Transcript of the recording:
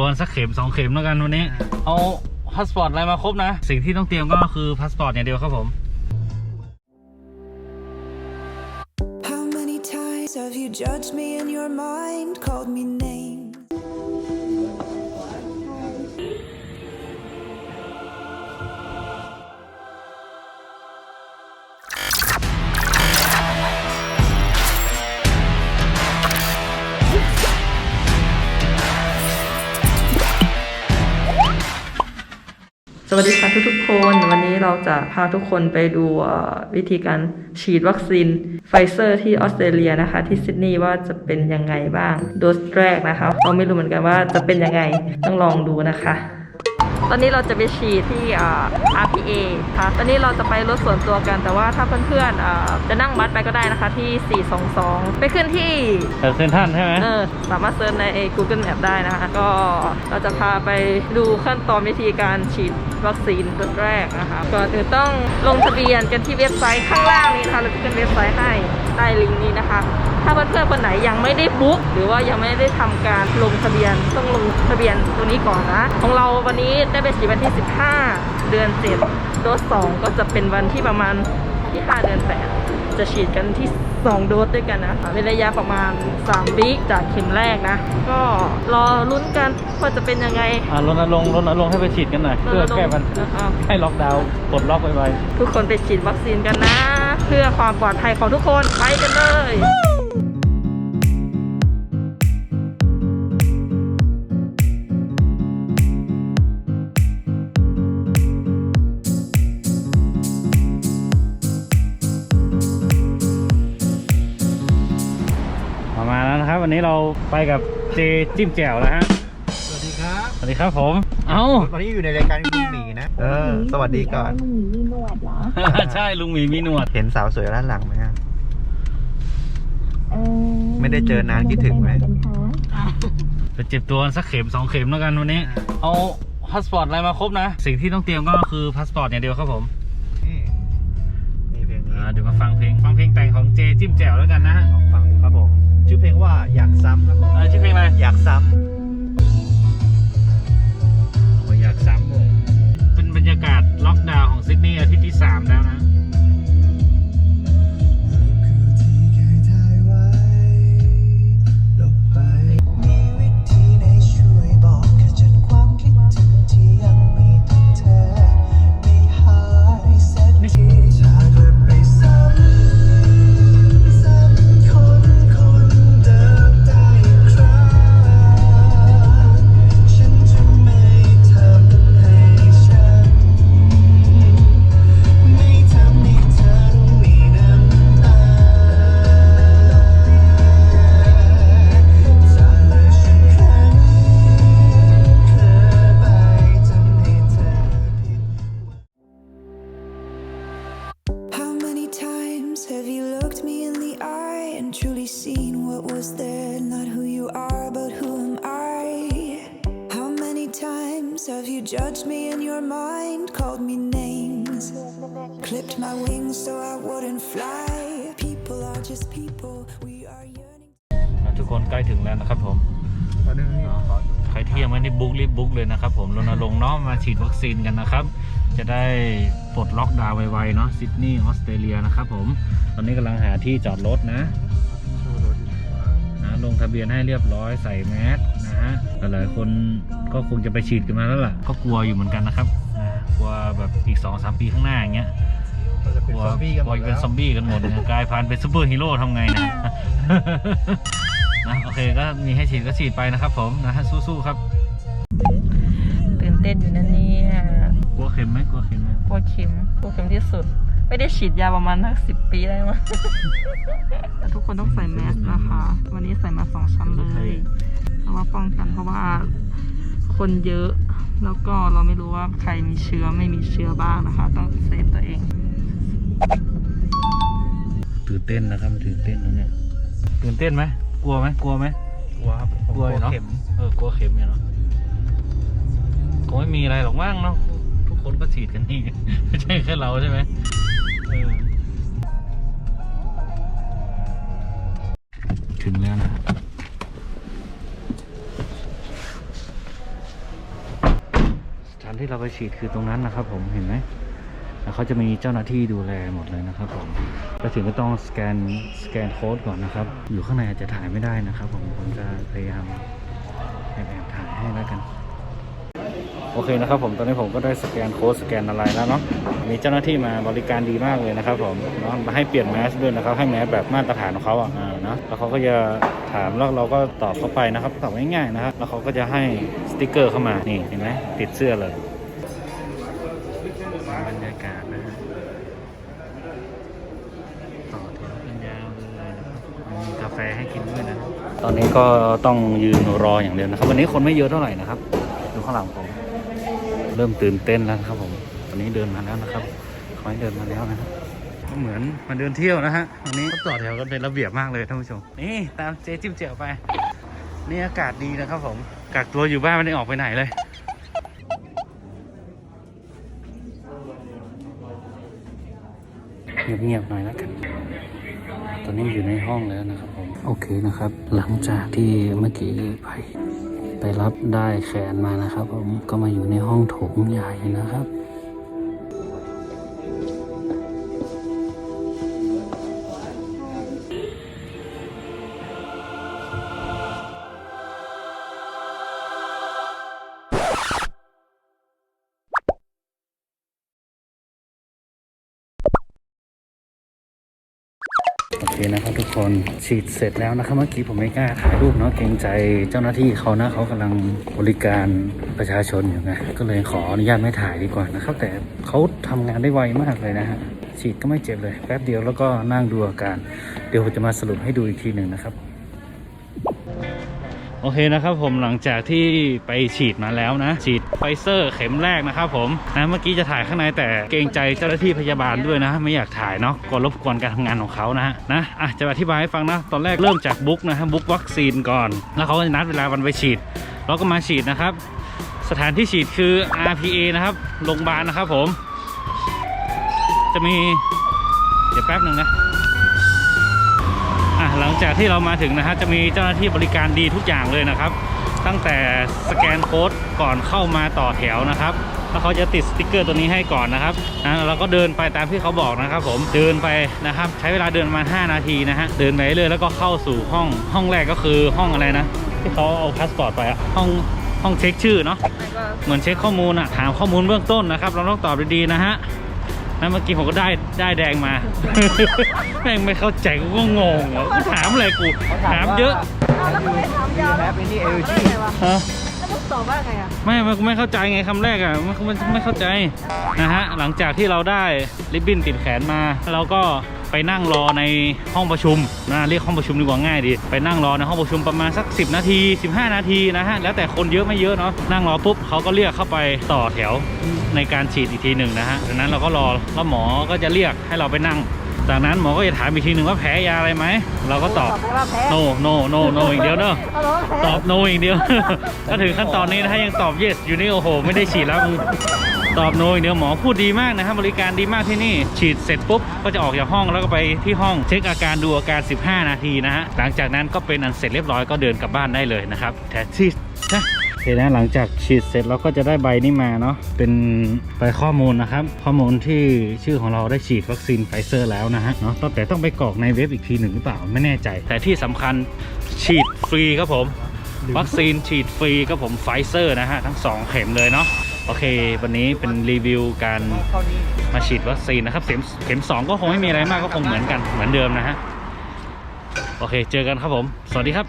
โดนสักเข็มสองเข็มแล้วกันวันนี้ เอาพาสปอร์ตอะไรมาครบนะ สิ่งที่ต้องเตรียมก็คือพาสปอร์ตอย่างเดียวครับผม How many times have you judged me in your mind, called me names? วัสดีค่ะทุกๆคน วันนี้เราจะพาทุกคนไปดูวิธีการฉีดวัคซีนไฟเซอร์ที่ออสเตรเลียนะคะ ที่ซิดนีย์ว่าจะเป็นยังไงบ้าง โดสแรกนะคะเราไม่รู้เหมือนกันว่าจะเป็นยังไงต้องลองดูนะคะ ตอนนี้เราจะไปฉีดที่อ่า RPA ค่ะ ตอนนี้เราจะไปรถส่วนตัวกัน แต่ว่าถ้าเพื่อนๆอ่าจะนั่งบัสไปก็ได้นะคะที่ 422 ไปขึ้นที่แต่เซนทรันใช่ไหมเออ สามารถเซิร์ชใน Google Map ได้นะคะ ก็เราจะพาไปดูขั้นตอนวิธีการฉีดวัคซีนตัวแรกนะคะ ก่อนอื่นต้องลงทะเบียนกันที่เว็บไซต์ข้างล่างนี้นะคะเราจะขึ้นเว็บไซต์ให้ใต้ลิงก์นี้นะคะถ้า เพื่อนๆคนไหนยังไม่ได้บุ๊กหรือว่ายังไม่ได้ทำการลงทะเบียนต้องลงทะเบียนตัวนี้ก่อนนะ ของเราวันนี้ได้ไปฉีดวันที่ 15 เดือน 7 โดส 2 ก็จะเป็นวันที่ประมาณที่5เดือน 8 จะฉีดกันที่ 2 โดสด้วยกันนะคะเป็นระยะประมาณ 3 วิจากเข็มแรกนะ ก็รอลุ้นกันว่าจะเป็นยังไง อ่ารณรงค์รณรงค์ให้ไปฉีดกันหน่อย เพื่อแก้ปัญนะคะให้ล็อกดาวน์ปลดล็อกไวทุกคนไปฉีดวัคซีนกันนะ เพื่อความปลอดภัยของทุกคนไปกันเลย นั้นนะครับวันนี้เราไปกับเจจิ้มแจ่วแล้วฮะ สวัสดีครับ สวัสดีครับผม เอ้าวันนี้อยู่ในรายการลุงหมีนะ เออ สวัสดีก่อน ลุงหมีมีหนวดเหรอ ใช่ลุงหมีมีหนวด เห็นสาวสวยด้านหลังไหมฮะเออไม่ได้เจอนานคิดถึงไหมเป็นคะไปเจ็บตัวสักเข็มสองเข็มแล้วกันวันนี้ เอาพาสปอร์ตอะไรมาครบนะ สิ่งที่ต้องเตรียมก็คือพาสปอร์ตอย่างเดียวครับผมนี่นี่เพลงนี้อ่าเดี๋ยวมาฟังเพลง ฟังเพลงแต่งของเจจิ้มแจ่วแล้วกันนะฮะลองฟังดูครับผม ชื่อเพลงว่าอยากซ้ำครับผมอ่าชื่อเพลงอะไรอยากซ้โอ้ยอยากซ้ำเลยเป็นบรรยากาศล็อกดาวน์ของซิดนีย์อาทิตย์ที่ 3 แล้วนะ times have you judged me in your mind, called me names, clipped my wings so I wouldn't fly? People are just people, we are yearning. ทุกคนใกล้ถึงแล้วนะครับผมำขอดูนี่ขอดูใครที่ยังไม่ได้บุ๊กรีบบุ๊กเลยนะครับผมรณรงค์เนาะมาฉีดวัคซีนกันนะครับ จะได้ปลดล็อกดาวน์ไวๆเนาะซิดนีย์ออสเตรเลียนะครับผม ตอนนี้กำลังหาที่จอดรถนะนะ ลงทะเบียนให้เรียบร้อยใส่แมสนะฮะหลายๆคนก็คงจะไปฉีดกันมาแล้วล่ะ ก็กลัวอยู่เหมือนกันนะครับนะกลัวแบบอีก2อสปีข้างหน้าอย่างเงี้ยเราจะเป็นกลัวซอมบี้กันหกมลัวดจะแล้เป็นวซอมบี้กันหมดนะกลายพันธุ์เป็นซูเปอร์ฮีโร่ทำไงนะนะโอเคก็มีให้ฉีดก็ฉีดไปนะครับผมนะฮะสู้ๆครับตื่นเต้นอยู่นะเนี่ยกลัวเข็มไหมกลัวเข็มไหมกลัวเข็มกลัวเข็มที่สุด ไม่ได้ฉีดยาประมาณทั้งสิบปีได้มั้งแต่ทุกคนต้องใส่แมสนะคะ วันนี้ใส่มาสองชั้นเลยเพราะว่าป้องกันเพราะว่าคนเยอะ แล้วก็เราไม่รู้ว่าใครมีเชื้อไม่มีเชื้อบ้างนะคะ ต้องเซฟตัวเอง ตื่นเต้นนะครับตื่นเต้นนะเนี่ยตื่นเต้นไหมกลัวไหมกลัวไหมกลัวครับผมกลัวอยู่เนอะเข็มเออกลัวเข็มอยู่เนาะคงไม่มีอะไรหรอกมั้งเนาะทุกคนก็ฉีดกันนี่ไม่ใช่แค่เราใช่ไหมเออ ถึงแล้วนะนที่เราไปฉีดคือตรงนั้นนะครับผมเห็นไหมแล้วเขาจะมีเจ้าหน้าที่ดูแลหมดเลยนะครับผมไปถึงก็ต้องสแกนสแกนโค้ดก่อนนะครับ อยู่ข้างในอาจจะถ่ายไม่ได้นะครับ ผมผมจะพยายามแอบถ่ายให้แล้วกัน อเคนะครับผมตอนนี้ผมก็ได้สแกนโค้ดสแกนอะไรแล้วเนาะมีเจ้าหน้าที่มาบริการดีมากเลยนะครับผมเนาะมาให้เปลี่ยนแมสด้วยนะครับให้แมสแบบมาตรฐานของเขาอะเนาะแล้วเขาก็จะถามแล้วเราก็ตอบเข้าไปนะครับตอบง่ายๆนะครับแล้วเขาก็จะให้สติกเกอร์เข้ามานี่เห็นไหมติดเสื้อเลยบรรยากาศนะฮะต่อแถวกันยาวเลยนะครับมีกาแฟให้กินด้วยนะตอนนี้ก็ต้องยืนรออย่างเดียวนะครับ วันนี้คนไม่เยอะเท่าไหร่นะครับดูข้างหลังผม เริ่มตื่นเต้นแล้วครับผมตอนนี้เดินมาแล้วนะครับขอให้เดินมาแล้วนะครับก็เหมือนมาเดินเที่ยวนะฮะวันนี้ก็ต่อแถวกันเป็นระเบียบมากเลยท่านผู้ชมนี่ตามเจ๊จิ้มเจียวไปนี่อากาศดีนะครับผมกักตัวอยู่บ้านไม่ได้ออกไปไหนเลยเงียบๆหน่อยแล้วกันตอนนี้อยู่ในห้องแล้วนะครับผม โอเคนะครับ หลังจากที่เมื่อกี้ไป ไปรับได้แขนมานะครับ ผมก็มาอยู่ในห้องโถงใหญ่นะครับ นะครับทุกคนฉีดเสร็จแล้วนะครับเมื่อกี้ผมไม่กล้าถ่ายรูปเนาะเกรงใจเจ้าหน้าที่เขานะเขากำลังบริการประชาชนอยู่ไงก็เลยขออนุญาตไม่ถ่ายดีกว่านะครับแต่เขาทำงานได้ไวมากเลยนะฮะฉีดก็ไม่เจ็บเลยแป๊บเดียวแล้วก็นั่งดูอาการ เดี๋ยวผมจะมาสรุปให้ดูอีกทีหนึ่งนะครับ โอเคนะครับผมหลังจากที่ไปฉีดมาแล้วนะ ฉีดไฟเซอร์เข็มแรกนะครับผมนะเมื่อกี้จะถ่ายข้างในแต่เกรงใจเจ้าหน้าที่พยาบาลด้วยนะ ไม่อยากถ่ายเนาะกลัวรบกวนการทำงานของเขานะนะอะจะอธิบายให้ฟังนะ ตอนแรกเริ่มจากบุ๊กนะฮะบุ๊กวัคซีนก่อน แล้วเขาก็จะนัดเวลาวันไปฉีดเราก็มาฉีดนะครับ สถานที่ฉีดคือ RPA นะครับโรงพยาบาลนะครับผม จะมีเดี๋ยวแป๊บหนึ่งนะ หลังจากที่เรามาถึงนะฮะจะมีเจ้าหน้าที่บริการดีทุกอย่างเลยนะครับ ตั้งแต่สแกนโค้ดก่อนเข้ามาต่อแถวนะครับแล้วเขาจะติดสติกเกอร์ตัวนี้ให้ก่อนนะครับนะเราก็เดินไปตามที่เขาบอกนะครับผม เดินไปนะครับ ใช้เวลาเดินประมาณ5นาทีนะฮะ เดินไปเรื่อยแล้วก็เข้าสู่ห้อง ห้องแรกก็คือห้องอะไรนะ ที่เขาเอาพาสปอร์ตไปอะห้องห้องเช็คชื่อเนาะ เหมือนเช็คข้อมูลอะถามข้อมูลเบื้องต้นนะครับ เราต้องตอบดีๆนะฮะนะเมื่อกี้ผมก็ได้ ได้แดงมา แม่งไม่เข้าใจกูก็งงอะกูถามอะไรกู ถามเยอะเอาแล้วมันไม่ถามยาวแอแล้วปไอ้นี่เอลได้จีไงวะฮะ แล้วมันตอบว่าไงอะไม่ไม่ไม่เข้าใจไงคำแรกอะไม่ไม่ไม่เข้าใจนะฮะหลังจากที่เราได้ริบบิ้นติดแขนมา เราก็ ไปนั่งรอในห้องประชุมนะเรียกห้องประชุมดีกว่าง่ายดีไปนั่งรอในห้องประชุมประมาณสัก 10 นาที 15 นาทีนะฮะแล้วแต่คนเยอะไม่เยอะเนาะนั่งรอปุ๊บเขาก็เรียกเข้าไปต่อแถวในการฉีดอีกทีหนึ่งนะฮะดังนั้นเราก็รอแล้วหมอก็จะเรียกให้เราไปนั่งจากนั้นหมอก็จะถามอีกทีหนึ่งว่าแพ้ยาอะไรไหม เราก็ตอบไปว่าแพ้ no no no no อีกเดียวเนอะเอาแล้วว่าแพ้ตอบ no อย่างเดียว ก็ถึงขั้นตอนนี้นะถ้ายังตอบ yes อยู่นี่โอ้โห ไม่ได้ฉีดแล้วมึง ตอบ no อย่างเดียวหมอพูดดีมากนะครับบริการดีมากที่นี่ ฉีดเสร็จปุ๊บ ก็จะออกจากห้องแล้วก็ไปที่ห้องเช็คอาการดูอาการ 15 นาทีนะฮะหลังจากนั้นก็เป็นอันเสร็จเรียบร้อยก็เดินกลับบ้านได้เลยนะครับแต่ที่นะโอเคนะหลังจากฉีดเสร็จเราก็จะได้ใบนี้มาเนาะเป็นใบข้อมูลนะครับ ข้อมูลที่ชื่อของเราได้ฉีดวัคซีนไฟเซอร์แล้วนะฮะเนาะแต่ต้องไปกรอกในเว็บอีกทีหนึ่งหรือเปล่าไม่แน่ใจ แต่ที่สำคัญฉีดฟรีครับผม วัคซีนฉีดฟรีครับผมไฟเซอร์นะฮะทั้ง 2 เข็มเลยเนาะ โอเค วันนี้เป็นรีวิวการมาฉีดวัคซีนนะครับ เข็มเข็มสองก็คงไม่มีอะไรมากก็คงเหมือนกันเหมือนเดิมนะฮะ โอเค เจอกันครับผม สวัสดีครับ